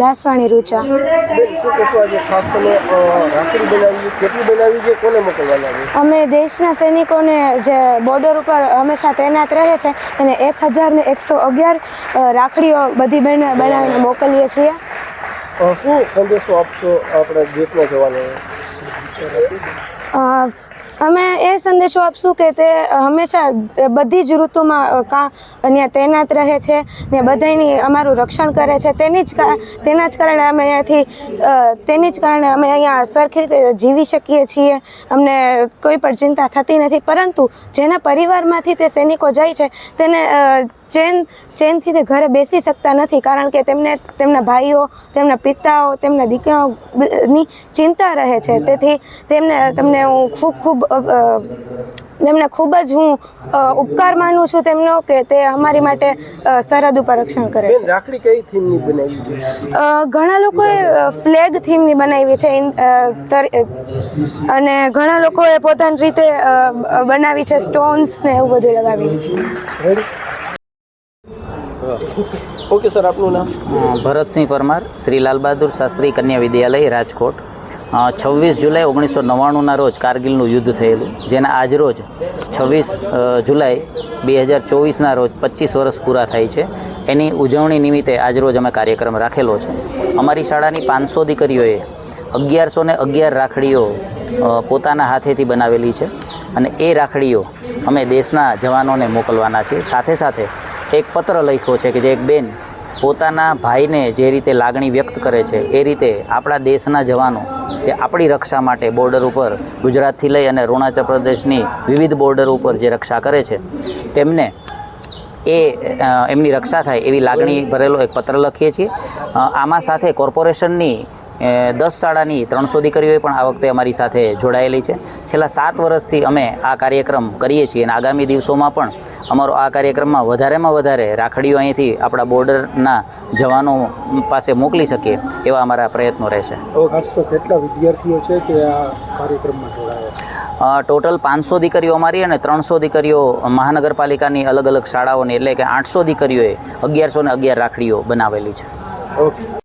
દાસવાણી રૂચા. બેન શું કહેશો આજે ખાસ તમે રાખડી બનાવી કેટલી બનાવી છે કોને મોકલવાના છે? અમે દેશના સૈનિકોને જે બોર્ડર ઉપર હંમેશા તૈનાત રહે છે અને એક હજાર ને એકસો અગિયાર રાખડીઓ બધી બને બનાવીને મોકલીએ છીએ. શું સંદેશો આપશો આપણા દેશના જવાનોને? અમે એ સંદેશો આપશું કે તે હંમેશા બધી જ ઋતુમાં કાં અહીંયા તૈનાત રહે છે ને બધાની અમારું રક્ષણ કરે છે. તેની જ તેના જ કારણે અમે અહીંયાથી તેની જ કારણે અમે અહીંયા સરખી રીતે જીવી શકીએ છીએ. અમને કોઈ પણ ચિંતા થતી નથી. પરંતુ જેના પરિવારમાંથી તે સૈનિકો જાય છે, તેને ચેન ચેનથી તે ઘરે બેસી શકતા નથી કારણ કે તેમને તેમના ભાઈઓ તેમના પિતાઓ તેમના દીકરાઓની ચિંતા રહે છે. તેથી તેમને તમને હું ખૂબ ખૂબ તેમને ખૂબ જ હું ઉપકાર માનું છું તેમનો કે તે અમારી માટે સરહદ ઉપર રક્ષણ કરે છે. રાખડી કઈ થીમની બનાવી છે? ઘણા લોકોએ ફ્લેગ થીમની બનાવી છે અને ઘણા લોકોએ પોતાની રીતે બનાવી છે સ્ટોન્સ ને એવું બધું લગાવી ઓકે, સર, આપનું નામ? ભરતસિંહ પરમાર, શ્રી લાલ બહાદુર શાસ્ત્રી કન્યા વિદ્યાલય, રાજકોટ. છવ્વીસ જુલાઈ ઓગણીસો નવ્વાણુંના રોજ કારગિલનું યુદ્ધ થયેલું, જેના આજ રોજ છવ્વીસ જુલાઈ બે હજાર ચોવીસના રોજ પચીસ વર્ષ પૂરા થાય છે. એની ઉજવણી નિમિત્તે આજરોજ અમે કાર્યક્રમ રાખેલો છે. અમારી શાળાની પાંચસો દીકરીઓએ અગિયારસો ને અગિયાર રાખડીઓ પોતાના હાથેથી બનાવેલી છે અને એ રાખડીઓ અમે દેશના જવાનોને મોકલવાના છીએ. સાથે સાથે એક પત્ર લખ્યો છે કે જે એક બેન પોતાના ભાઈને જે રીતે લાગણી વ્યક્ત કરે છે, એ રીતે આપણા દેશના જવાનો જે આપણી રક્ષા માટે બોર્ડર ઉપર ગુજરાતથી લઈ અને અરુણાચલ પ્રદેશની વિવિધ બોર્ડર ઉપર જે રક્ષા કરે છે, તેમને એ એમની રક્ષા થાય એવી લાગણી ભરેલો એક પત્ર લખીએ છીએ. આમાં સાથે કોર્પોરેશનની દસ શાળાની ત્રણસો દીકરીઓએ પણ આ વખતે અમારી સાથે જોડાયેલી છે. છેલ્લા સાત વર્ષથી અમે આ કાર્યક્રમ કરીએ છીએ અને આગામી દિવસોમાં પણ અમારો આ કાર્યક્રમમાં વધારેમાં વધારે રાખડીઓ અહીંથી આપણા બોર્ડરના જવાનો પાસે મોકલી શકીએ એવા અમારા પ્રયત્નો રહેશે. ખાસ તો કેટલા વિદ્યાર્થીઓ છે કે આ કાર્યક્રમમાં જોડાયા ટોટલ પાંચસો દીકરીઓ અમારી અને ત્રણસો દીકરીઓ મહાનગરપાલિકાની અલગ અલગ શાળાઓની એટલે કે આઠસો દીકરીઓએ અગિયારસો ને અગિયાર રાખડીઓ બનાવેલી છે. ઓકે.